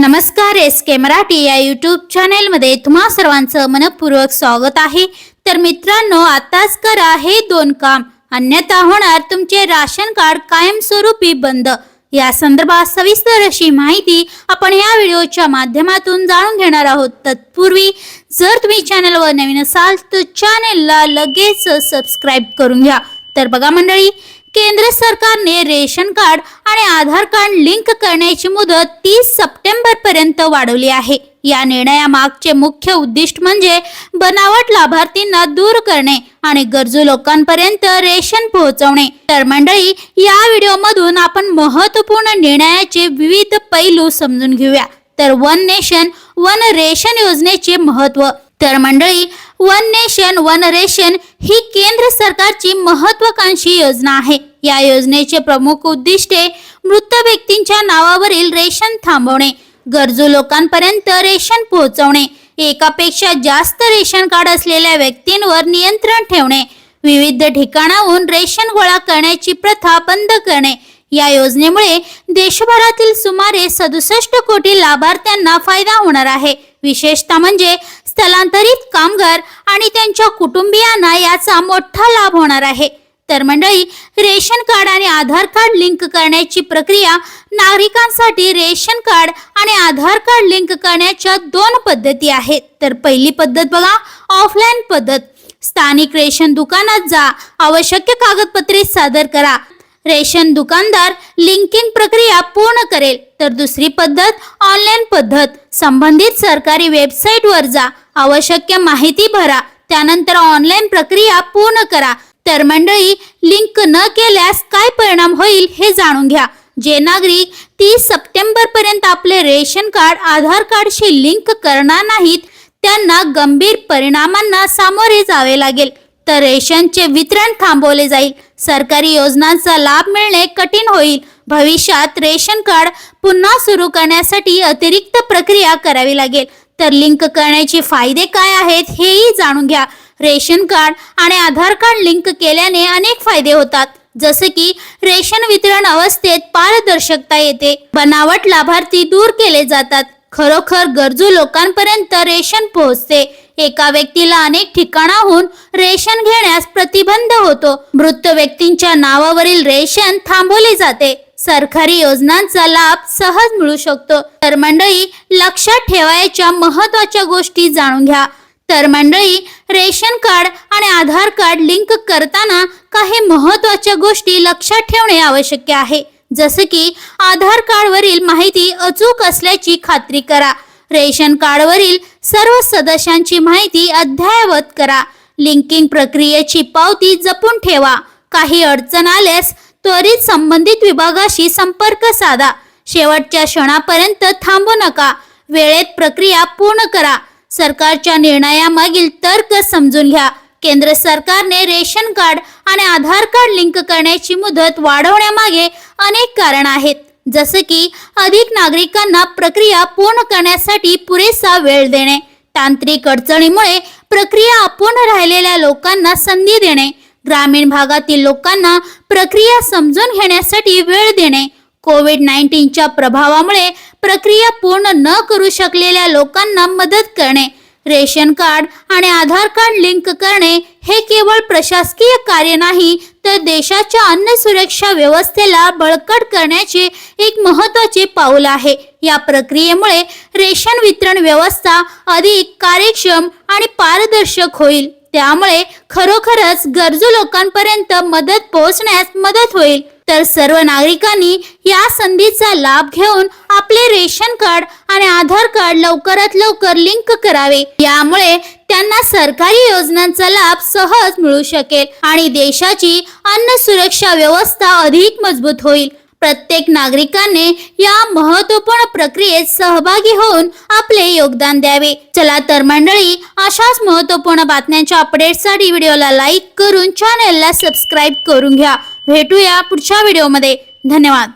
नमस्कार एस के मराठी या यूट्यूब चॅनेलमध्ये तुम्हा सर्वांचं मनपूर्वक स्वागत आहे. तर मित्रांनो आताच करा हे दोन काम. अन्यथा होणार तुमचे राशन कार्ड कायमस्वरूपी बंद. या संदर्भात सविस्तर अशी माहिती आपण या व्हिडिओच्या माध्यमातून जाणून घेणार आहोत. तत्पूर्वी जर तुम्ही चॅनलवर नवीन असाल तर चॅनेलला लगेच सबस्क्राईब करून घ्या. तर बघा मंडळी केंद्र सरकारने रेशन कार्ड आणि आधार कार्ड लिंक करण्याची मुदत तीस सप्टेंबर पर्यंत वाढवली आहे. या निर्णयामागचे मुख्य उद्दिष्ट म्हणजे बनावट लाभार्थींना दूर करणे आणि गरजू लोकांपर्यंत रेशन पोहोचवणे. तर मंडळी या व्हिडिओमधून आपण महत्त्वपूर्ण निर्णयाचे विविध पैलू समजून घेऊया. तर वन नेशन वन रेशन योजनेचे महत्त्व तर मंडळी वन नेशन वन रेशन ही केंद्र सरकारची महत्वाकांक्षी योजना आहे. या योजनेचे प्रमुख उद्दिष्टे मृत व्यक्तींच्या नावावरील रेशन थांबवणे गरजू लोकांपर्यंत रेशन पोहोचवणे एकापेक्षा जास्त रेशन कार्ड असलेल्या व्यक्तींवर नियंत्रण ठेवणे विविध ठिकाणाहून रेशन गोळा करण्याची प्रथा बंद करणे. या योजनेमुळे देशभरातील सुमारे सदुसष्ट कोटी लाभार्थ्यांना फायदा होणार आहे. विशेषतः म्हणजे स्थलांतरित कामगार आणि त्यांच्या कुटुंबियांना याचा मोठा लाभ होणार आहे. तर मंडळी रेशन कार्ड आणि आधार कार्ड लिंक करण्याची प्रक्रिया नागरिकांसाठी रेशन कार्ड आणि आधार कार्ड लिंक करण्याच्या दोन पद्धती आहेत. तर पहिली पद्धत बघा ऑफलाईन पद्धत. स्थानिक रेशन दुकानात जा आवश्यक कागदपत्रे सादर करा. रेशन दुकानदार लिंकिंग प्रक्रिया पूर्ण करेल. तर दुसरी पद्धत ऑनलाईन पद्धत. संबंधित सरकारी वेबसाईटवर जा. आवश्यक माहिती भरा. त्यानंतर ऑनलाईन प्रक्रिया पूर्ण करा. तर मंडळी लिंक न केल्यास काय परिणाम होईल हे जाणून घ्या. जे नागरिक तीस सप्टेंबर पर्यंत आपले रेशन कार्ड आधार कार्डशी लिंक करणार नाहीत त्यांना गंभीर परिणामांना सामोरे जावे लागेल. तर रेशनचे वितरण थांबवले जाईल. सरकारी योजनांचा लाभ मिळणे कठीण होईल. भविष्यात रेशन कार्ड पुन्हा सुरू करण्यासाठी अतिरिक्त प्रक्रिया करावी लागेल. तर लिंक करण्याचे फायदे काय आहेत हेही जाणून घ्या. रेशन कार्ड आणि आधार कार्ड लिंक केल्याने अनेक फायदे होतात. जसे की रेशन वितरण अवस्थेत पारदर्शकता येते. बनावट लाभार्थी दूर केले जातात. खरोखर गरजू लोकांपर्यंत रेशन पोहोचते. एका व्यक्तीला अनेक ठिकाणाहून रेशन घेण्यास प्रतिबंध होतो. मृत व्यक्तींच्या नावावरील रेशन थांबवले जाते. सरकारी योजनांचा लाभ सहज मिळू शकतो. तर मंडळी लक्षात ठेवायच्या महत्त्वाच्या गोष्टी जाणून घ्या. तर मंडळी रेशन कार्ड आणि आधार कार्ड लिंक करताना काही महत्त्वाच्या गोष्टी लक्षात ठेवणे आवश्यक आहे. जसे की आधार कार्डवरील माहिती अचूक असल्याची खात्री करा. रेशन कार्डवरील सर्व सदस्यांची माहिती अद्ययावत करा. लिंकिंग प्रक्रियेची पावती जपून ठेवा. काही अडचण आल्यास त्वरित संबंधित विभागाशी संपर्क साधा. शेवटच्या क्षणापर्यंत थांबू नका. वेळेत प्रक्रिया पूर्ण करा. सरकारच्या निर्णयामागील तर्क समजून घ्या. केंद्र सरकारने रेशन कार्ड आणि आधार कार्ड लिंक करण्याची मुदत वाढवण्यामागे अनेक कारण आहेत. जसे की अधिक नागरिकांना प्रक्रिया पूर्ण करण्यासाठी पुरेसा वेळ देणे तांत्रिक अडचणीमुळे प्रक्रिया अपूर्ण राहिलेल्या लोकांना संधी देणे ग्रामीण भागातील लोकांना प्रक्रिया समजून घेण्यासाठी वेळ देणे. कोविड नाईन्टीनच्या प्रभावामुळे प्रक्रिया पूर्ण न करू शकलेल्या लोकांना मदत करणे. रेशन कार्ड आणि आधार कार्ड लिंक करणे हे केवळ प्रशासकीय कार्य नाही तर देशाच्या अन्न सुरक्षा व्यवस्थेला बळकट करण्याचे एक महत्त्वाचे पाऊल आहे. या प्रक्रियेमुळे रेशन वितरण व्यवस्था अधिक कार्यक्षम आणि पारदर्शक होईल. त्यामुळे खरोखरच गरजू लोकांपर्यंत मदत पोहोचण्यास मदत होईल. तर सर्व नागरिकांनी या संधीचा लाभ घेऊन आपले रेशन कार्ड आणि आधार कार्ड लवकरात लवकर लिंक करावे. यामुळे त्यांना सरकारी योजनांचा लाभ सहज मिळू शकेल आणि देशाची अन्न सुरक्षा व्यवस्था अधिक मजबूत होईल. प्रत्येक नागरिकाने या महत्त्वपूर्ण प्रक्रियेत सहभागी होऊन आपले योगदान द्यावे. चला तर मंडळी अशाच महत्त्वपूर्ण बातम्यांच्या अपडेटसाठी व्हिडिओला लाईक करून चॅनेलला सबस्क्राईब करून घ्या. भेटूया पुढच्या व्हिडिओमध्ये. धन्यवाद.